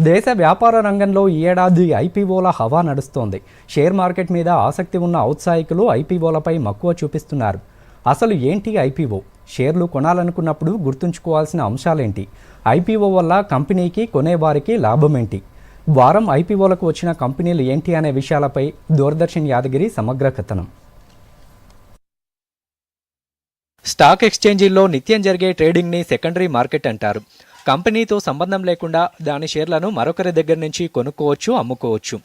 దేశ వ్యాపార రంగంలో ఈ ఏడాది ఐపీఓల హవా నడుస్తోంది. షేర్ మార్కెట్ మీద ఆసక్తి ఉన్న ఔత్సాహికులు ఐపీఓలపై మక్కువ చూపిస్తున్నారు. అసలు ఏంటి ఐపీఓ? షేర్లు కొనాలనుకున్నప్పుడు గుర్తుంచుకోవాల్సిన అంశాలేంటి? ఐపీఓ వల్ల కంపెనీకి కొనేవారికి లాభమేంటి? వారం ఐపీఓలకు వచ్చిన కంపెనీలు ఏంటి అనే విషయాలపై దూరదర్శన్ యాదగిరి సమగ్ర కథనం. స్టాక్ ఎక్స్చేంజీల్లో నిత్యం జరిగే ట్రేడింగ్ని సెకండరీ మార్కెట్ అంటారు. కంపెనీతో సంబంధం లేకుండా దాని షేర్లను మరొకరి దగ్గర నుంచి కొనుక్కోవచ్చు అమ్ముకోవచ్చు.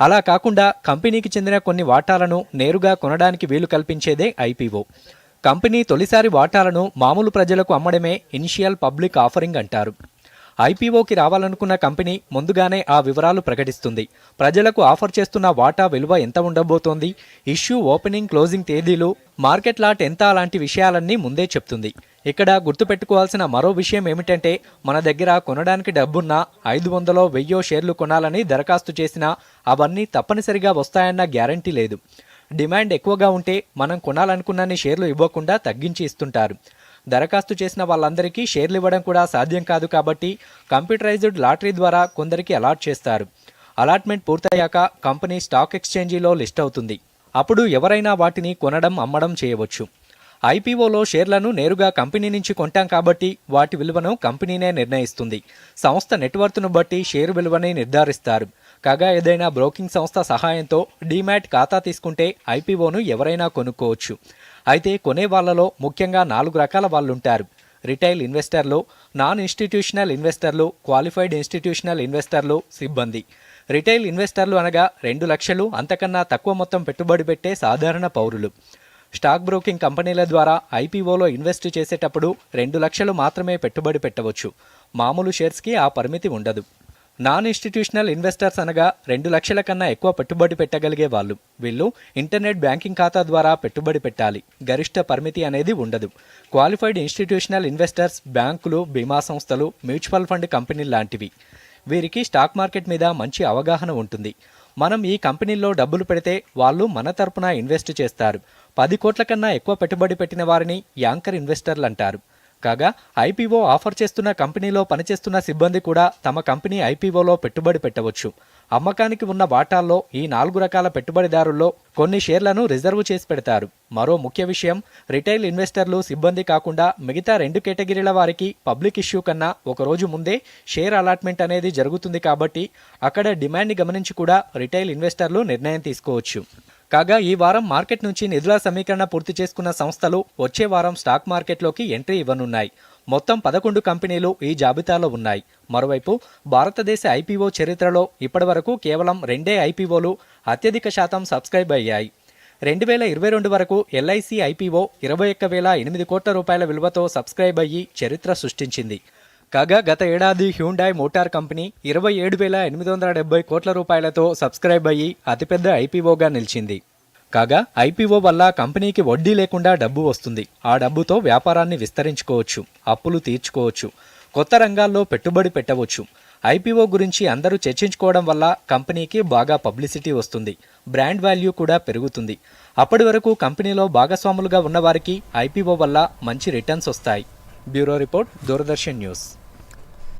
అలా కాకుండా కంపెనీకి చెందిన కొన్ని వాటాలను నేరుగా కొనడానికి వీలు కల్పించేదే ఐపీఓ కంపెనీ తొలిసారి వాటాలను మామూలు ప్రజలకు అమ్మడమే ఇనిషియల్ పబ్లిక్ ఆఫరింగ్ అంటారు. ఐపీఓకి రావాలనుకున్న కంపెనీ ముందుగానే ఆ వివరాలు ప్రకటిస్తుంది. ప్రజలకు ఆఫర్ చేస్తున్న వాటా విలువ ఎంత ఉండబోతోంది? ఇష్యూ ఓపెనింగ్ క్లోజింగ్ తేదీలు మార్కెట్ లాట్ ఎంత? అలాంటి విషయాలన్నీ ముందే చెప్తుంది. ఇక్కడ గుర్తుపెట్టుకోవాల్సిన మరో విషయం ఏమిటంటే మన దగ్గర కొనడానికి డబ్బున్న ఐదు వందలో వెయ్యో షేర్లు కొనాలని దరఖాస్తు చేసినా అవన్నీ తప్పనిసరిగా వస్తాయన్న గ్యారంటీ లేదు. డిమాండ్ ఎక్కువగా ఉంటే మనం కొనాలనుకున్నన్ని షేర్లు ఇవ్వకుండా తగ్గించి ఇస్తుంటారు. దరఖాస్తు చేసిన వాళ్ళందరికీ షేర్లు ఇవ్వడం కూడా సాధ్యం కాదు కాబట్టి కంప్యూటరైజ్డ్ లాటరీ ద్వారా కొందరికి అలాట్ చేస్తారు. అలాట్మెంట్ పూర్తయ్యాక కంపెనీ స్టాక్ ఎక్స్చేంజీలో లిస్ట్ అవుతుంది. అప్పుడు ఎవరైనా వాటిని కొనడం అమ్మడం చేయవచ్చు. ఐపీఓలో షేర్లను నేరుగా కంపెనీ నుంచి కొంటాం కాబట్టి వాటి విలువను కంపెనీనే నిర్ణయిస్తుంది. సంస్థ నెట్వర్త్ను బట్టి షేరు విలువని నిర్ధారిస్తారు. కాగా ఏదైనా బ్రోకింగ్ సంస్థ సహాయంతో డీమ్యాట్ ఖాతా తీసుకుంటే ఐపీఓను ఎవరైనా కొనుక్కోవచ్చు. అయితే కొనే వాళ్ళలో ముఖ్యంగా నాలుగు రకాల వాళ్ళుంటారు. రిటైల్ ఇన్వెస్టర్లు నాన్ ఇన్స్టిట్యూషనల్ ఇన్వెస్టర్లు క్వాలిఫైడ్ ఇన్స్టిట్యూషనల్ ఇన్వెస్టర్లు సిబ్బంది. రిటైల్ ఇన్వెస్టర్లు అనగా రెండు లక్షలు అంతకన్నా తక్కువ మొత్తం పెట్టుబడి పెట్టే సాధారణ పౌరులు. స్టాక్ బ్రోకింగ్ కంపెనీల ద్వారా ఐపీఓలో ఇన్వెస్ట్ చేసేటప్పుడు రెండు లక్షలు మాత్రమే పెట్టుబడి పెట్టవచ్చు. మామూలు షేర్స్కి ఆ పరిమితి ఉండదు. నాన్ ఇన్స్టిట్యూషనల్ ఇన్వెస్టర్స్ అనగా రెండు లక్షల కన్నా ఎక్కువ పెట్టుబడి పెట్టగలిగే వాళ్ళు. వీళ్ళు ఇంటర్నెట్ బ్యాంకింగ్ ఖాతా ద్వారా పెట్టుబడి పెట్టాలి. గరిష్ట పరిమితి అనేది ఉండదు. క్వాలిఫైడ్ ఇన్స్టిట్యూషనల్ ఇన్వెస్టర్స్ బ్యాంకులు బీమా సంస్థలు మ్యూచువల్ ఫండ్ కంపెనీలు లాంటివి. వీరికి స్టాక్ మార్కెట్ మీద మంచి అవగాహన ఉంటుంది. మనం ఈ కంపెనీల్లో డబ్బులు పెడితే వాళ్ళు మన తరపున ఇన్వెస్ట్ చేస్తారు. పది కోట్ల కన్నా ఎక్కువ పెట్టుబడి పెట్టిన వారిని యాంకర్ ఇన్వెస్టర్లు అంటారు. కాగా ఐపీఓ ఆఫర్ చేస్తున్న కంపెనీలో పనిచేస్తున్న సిబ్బంది కూడా తమ కంపెనీ ఐపీఓలో పెట్టుబడి పెట్టవచ్చు. అమ్మకానికి ఉన్న వాటాల్లో ఈ నాలుగు రకాల పెట్టుబడిదారుల్లో కొన్ని షేర్లను రిజర్వ్ చేసి పెడతారు. మరో ముఖ్య విషయం రిటైల్ ఇన్వెస్టర్లు సిబ్బంది కాకుండా మిగతా రెండు కేటగిరీల వారికి పబ్లిక్ ఇష్యూ కన్నా ఒక రోజు ముందే షేర్ అలాట్మెంట్ అనేది జరుగుతుంది కాబట్టి అక్కడ డిమాండ్ని గమనించి కూడా రిటైల్ ఇన్వెస్టర్లు నిర్ణయం తీసుకోవచ్చు. కాగా ఈ వారం మార్కెట్ నుంచి నిధుల సమీకరణ పూర్తి చేసుకున్న సంస్థలు వచ్చే వారం స్టాక్ మార్కెట్లోకి ఎంట్రీ ఇవ్వనున్నాయి. మొత్తం పదకొండు కంపెనీలు ఈ జాబితాలో ఉన్నాయి. మరోవైపు భారతదేశ ఐపీఓ చరిత్రలో ఇప్పటివరకు కేవలం రెండే ఐపీఓలు అత్యధిక శాతం సబ్స్క్రైబ్ అయ్యాయి. రెండు వేల ఇరవై రెండు వరకు ఎల్ఐసి ఐపీఓ ఇరవై ఒక్క వేల ఎనిమిది కోట్ల రూపాయల విలువతో సబ్స్క్రైబ్ అయ్యి చరిత్ర సృష్టించింది. కాగా గత ఏడాది హ్యూండాయ్ మోటార్ కంపెనీ ఇరవై ఏడు వేల ఎనిమిది వందల డెబ్బై కోట్ల రూపాయలతో సబ్స్క్రైబ్ అయ్యి అతిపెద్ద ఐపీఓగా నిలిచింది. కాగా ఐపీఓ వల్ల కంపెనీకి వడ్డీ లేకుండా డబ్బు వస్తుంది. ఆ డబ్బుతో వ్యాపారాన్ని విస్తరించుకోవచ్చు అప్పులు తీర్చుకోవచ్చు కొత్త రంగాల్లో పెట్టుబడి పెట్టవచ్చు. ఐపీఓ గురించి అందరూ చర్చించుకోవడం వల్ల కంపెనీకి బాగా పబ్లిసిటీ వస్తుంది బ్రాండ్ వాల్యూ కూడా పెరుగుతుంది. అప్పటి వరకు కంపెనీలో భాగస్వాములుగా ఉన్నవారికి ఐపీఓ వల్ల మంచి రిటర్న్స్ వస్తాయి. Bureau report Doordarshan news